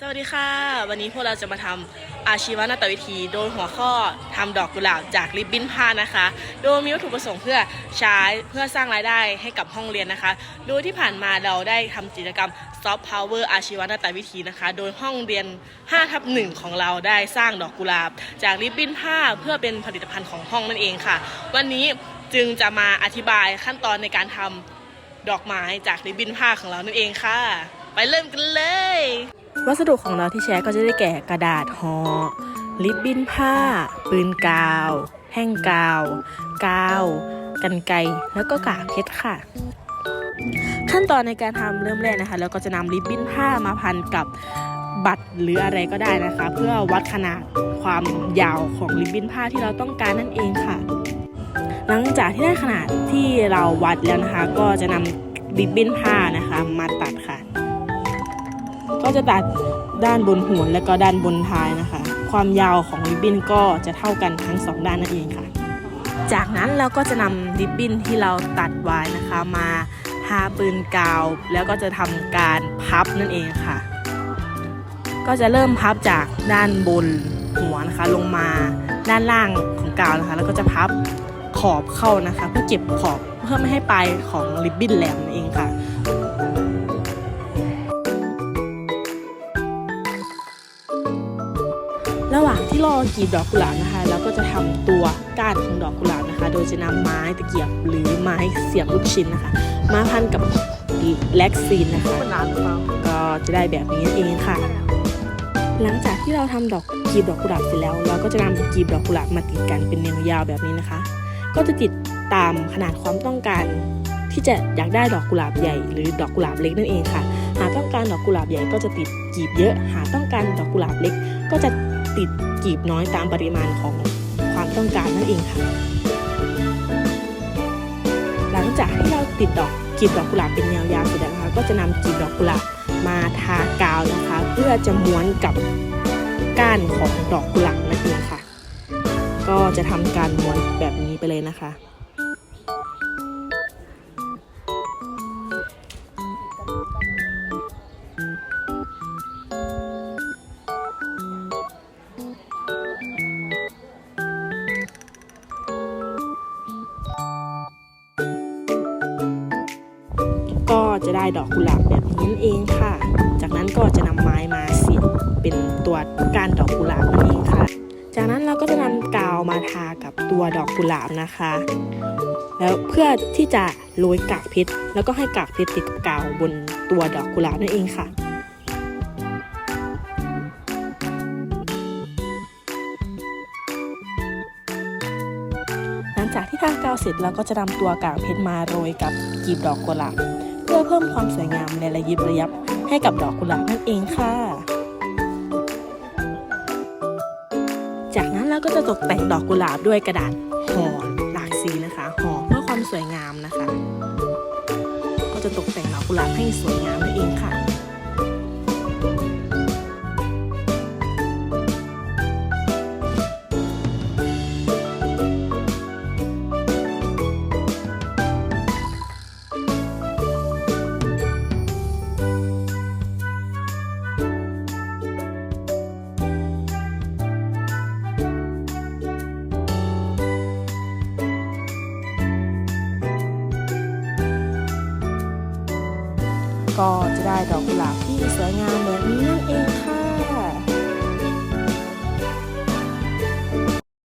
สวัสดีค่ะ วันนี้พวกเราจะมาทำอาชีวนาฏวิธีโดยหัวข้อทำดอกกุหลาบจากริบบิ้นผ้านะคะ โดยมีวัตถุประสงค์เพื่อใช้เพื่อสร้างรายได้ให้กับห้องเรียนนะคะ โดยที่ผ่านมาเราได้ทำกิจกรรม Soft Power อร์อาชีวนาฏวิธีนะคะ โดยห้องเรียน5ทับหนึ่งของเราได้สร้างดอกกุหลาบ จากริบบิ้นผ้าเพื่อเป็นผลิตภัณฑ์ของห้องนั่นเองค่ะ วันนี้จึงจะมาอธิบายขั้นตอนในการทำดอกไม้จากริบบิ้นผ้าของเรานั่นเองค่ะ ไปเริ่มกันเลย วัสดุของเราที่ใช้ก็จะได้แก่กระดาษห่อริบบิ้นผ้า ปืนกาวแท่งกาว กาว กันไกรแล้วก็กากเพชรค่ะ ขั้นตอนในการทำเริ่มแรกนะคะเราก็จะนำริบบิ้นผ้ามาพันกับบัตรหรืออะไรก็ได้นะคะ เพื่อวัดขนาดความยาวของริบบิ้นผ้าที่เราต้องการนั่นเองค่ะ หลังจากที่ได้ขนาดที่เราวัดแล้วนะคะ ก็จะนำริบบิ้นผ้านะคะ มาตัดค่ะ ก็จะตัดด้านบนหัวและก็ด้านบนท้ายนะคะ ความยาวของริบบิ้นก็จะเท่ากันทั้งสองด้านนั่นเองค่ะ จากนั้นเราก็จะนำริบบิ้นที่เราตัดไว้นะคะมาทาปืนกาว แล้วก็จะทำการพับนั่นเองค่ะ ก็จะเริ่มพับจากด้านบนหัวนะคะลงมาด้านล่างของกาวนะคะ แล้วก็จะพับขอบเข้านะคะ เพื่อเก็บขอบเพื่อไม่ให้ปลายของริบบิ้นแหลมนั่นเองค่ะ ระหว่างที่รอกรีบดอกกุหลาบนะคะเราก็จะทำตัวก้านของดอกกุหลาบนะคะ โดยจะนำไม้ตะเกียบหรือไม้เสียบลูกชิ้นนะคะ มาพันกับแล็กซีนนะคะก็จะได้แบบนี้เองค่ะ หลังจากที่เราทำดอกกรีบดอกกุหลาบเสร็จแล้ว เราก็จะนำกรีบดอกกุหลาบมาติดกันเป็นแนวยาวแบบนี้นะคะ ก็จะติดตามขนาดความต้องการที่จะอยากได้ดอกกุหลาบใหญ่หรือดอกกุหลาบเล็กนั่นเองค่ะ หากต้องการดอกกุหลาบใหญ่ก็จะติดกลีบเยอะ หากต้องการดอกกุหลาบเล็ก ก็จะ ติดกีบน้อยตามปริมาณของความต้องการนั่นเองค่ะ หลังจากที่เราติดดอกกีบดอกกุหลาบเป็นแนวยาวเสร็จแล้วนะคะก็จะนำกีบดอกกุหลาบมาทากาวนะคะ เพื่อจะม้วนกับก้านของดอกกุหลาบนั่นเองค่ะ ก็จะทำการม้วนแบบนี้ไปเลยนะคะ ก็จะได้ดอกกุหลาบแบบนี้เองค่ะ จากนั้นก็จะนำไม้มาเสียบเป็นตัวก้านดอกกุหลาบนั่นเองค่ะ จากนั้นเราก็จะนำกาวมาทากับตัวดอกกุหลาบนะคะ แล้วเพื่อที่จะโรยกากเพชรแล้วก็ให้กากเพชรติดกับกาวบนตัวดอกกุหลาบนั่นเองค่ะหลังจากที่ทากาวเสร็จเราก็จะนำตัวกากเพชรมาโรยกับกีบดอกกุหลาบ พื่อเพิ่มความสวยงามในระยิบระยับให้กับดอกกุหลาบนั่นเองค่ะ จากนั้นเราก็จะตกแต่งดอกกุหลาบด้วยกระดาษห่อหลากสีนะคะห่อเพื่อความสวยงามนะคะ ก็จะตกแต่งดอกกุหลาบให้สวยงามนั่นเองค่ะ ก็จะได้ดอกกุหลาบที่สวยงามแบบนี้นั่นเองค่ะ